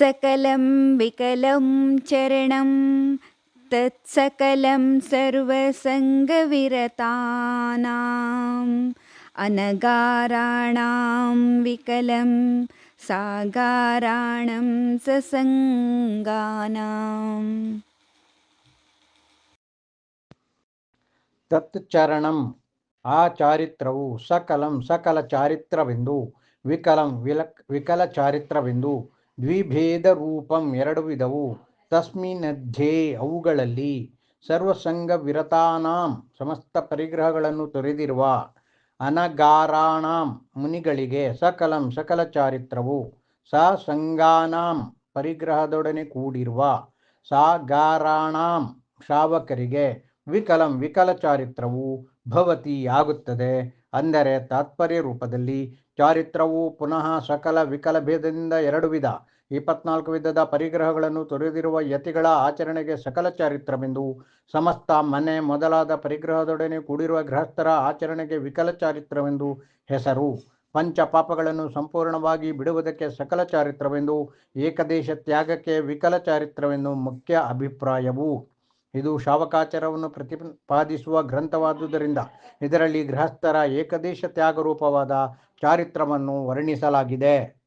सकलं विकलं चरणं तत्सकलं सर्वसङ्गविरतानाम् अनगाराणां विकलं सागाराणं ससङ्गानाम्। तत्चरणम् आचारित्रौ सकलं सकलचारित्रबिन्दु विकलं विलक् विकलचारित्रबिन्दु ದ್ವಿಭೇದ ರೂಪಂ ಎರಡು ವಿಧವು. ತಸ್ಮಿನಧ್ಯೆ ಅವುಗಳಲ್ಲಿ ಸರ್ವಸಂಗ ವಿರತಾನಾಂ ಸಮಸ್ತ ಪರಿಗ್ರಹಗಳನ್ನು ತೊರೆದಿರುವ ಅನಗಾರಾಣಾಂ ಮುನಿಗಳಿಗೆ ಸಕಲಂ ಸಕಲ ಚಾರಿತ್ರವು ಸ ಸಂಗಾನಾಂ ಪರಿಗ್ರಹದೊಡನೆ ಕೂಡಿರುವ ಸಾಗಾರಾಣಾಂ ಶ್ರಾವಕರಿಗೆ ವಿಕಲಂ ವಿಕಲ ಚಾರಿತ್ರವು ಭವತಿ ಆಗುತ್ತದೆ ಅಂದರೆ ತಾತ್ಪರ್ಯ ರೂಪದಲ್ಲಿ ಚಾರಿತ್ರವು ಪುನಃ ಸಕಲ ವಿಕಲ ಭೇದದಿಂದ ಎರಡು ವಿಧ, ಇಪ್ಪತ್ನಾಲ್ಕು ವಿಧದ ಪರಿಗ್ರಹಗಳನ್ನು ತೊರೆದಿರುವ ಯತಿಗಳ ಆಚರಣೆಗೆ ಸಕಲ ಚಾರಿತ್ರವೆಂದು, ಸಮಸ್ತ ಮನೆ ಮೊದಲಾದ ಪರಿಗ್ರಹದೊಡನೆ ಕೂಡಿರುವ ಗೃಹಸ್ಥರ ಆಚರಣೆಗೆ ವಿಕಲ ಚಾರಿತ್ರವೆಂದು ಹೆಸರು. ಪಂಚ ಪಾಪಗಳನ್ನು ಸಂಪೂರ್ಣವಾಗಿ ಬಿಡುವುದಕ್ಕೆ ಸಕಲ ಚಾರಿತ್ರವೆಂದು, ಏಕದೇಶ ತ್ಯಾಗಕ್ಕೆ ವಿಕಲ ಚಾರಿತ್ರವೆಂದು ಮುಖ್ಯ ಅಭಿಪ್ರಾಯವು. ಇದು ಶಾವಕಾಚಾರವನ್ನು ಪ್ರತಿಪಾದಿಸುವ ಗ್ರಂಥವಾದುದರಿಂದ ಇದರಲ್ಲಿ ಗೃಹಸ್ಥರ ಏಕದೇಶ ತ್ಯಾಗರೂಪವಾದ ಚಾರಿತ್ರವನ್ನು ವರ್ಣಿಸಲಾಗಿದೆ.